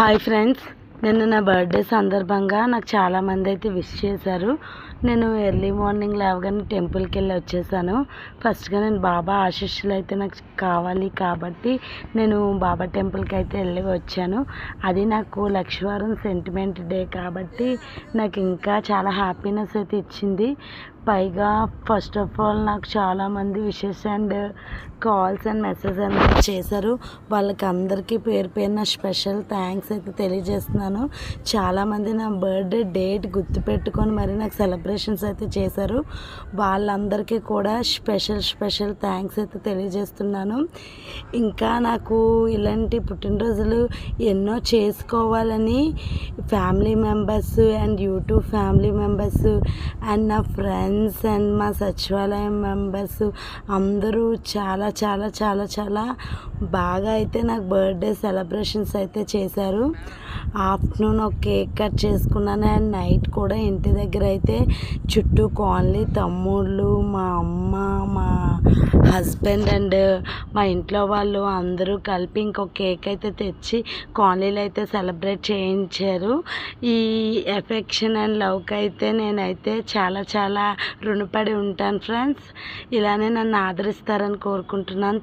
Hi friends నిన్న నా birthday సందర్భంగా నాకు చాలామంది అయితే విష్ చేశారు. నేను ఎర్లీ మార్నింగ్ లేవగానే టెంపుల్కి వెళ్ళి వచ్చేసాను. ఫస్ట్గా నేను బాబా ఆశీస్సులు అయితే నాకు కావాలి కాబట్టి నేను బాబా టెంపుల్కి అయితే వెళ్ళి వచ్చాను. అది నాకు లక్షవారం సెంటిమెంట్ డే కాబట్టి నాకు ఇంకా చాలా హ్యాపీనెస్ అయితే ఇచ్చింది. పైగా ఫస్ట్ ఆఫ్ ఆల్ నాకు చాలామంది wishes and calls and message అనేది చేశారు. వాళ్ళకి అందరికీ పేరు పేరున స్పెషల్ థ్యాంక్స్ అయితే తెలియజేస్తున్నాను. చాలామంది నా బర్త్డే డేట్ గుర్తుపెట్టుకొని మరి నాకు సెలబ్రేషన్స్ అయితే చేశారు. వాళ్ళందరికీ కూడా స్పెషల్ స్పెషల్ థ్యాంక్స్ అయితే తెలియజేస్తున్నాను. ఇంకా నాకు ఇలాంటి పుట్టినరోజులు ఎన్నో చేసుకోవాలని family members and YouTube family members and నా ఫ్రెండ్స్ అండ్ మా సచివాలయం మెంబర్స్ అందరూ చాలా చాలా చాలా చాలా బాగా అయితే నాకు బర్త్డే సెలబ్రేషన్స్ అయితే చేశారు. ఆఫ్టర్నూన్ ఒక కేక్ కట్ చేసుకున్నాను. అండ్ నైట్ కూడా ఇంటి దగ్గర అయితే చుట్టూ కాలనీ తమ్ముళ్ళు మా అమ్మ మా హస్బెండ్ అండ్ మా ఇంట్లో వాళ్ళు అందరూ కలిపి ఇంకొక కేక్ అయితే తెచ్చి కాలనీలో అయితే సెలబ్రేట్ చేయించారు. ఈ ఎఫెక్షన్ అండ్ లవ్కి అయితే నేనైతే చాలా చాలా రుణపడి ఉంటాను ఫ్రెండ్స్. ఇలానే నన్ను ఆదరిస్తారని కోరుకుంటున్నాను.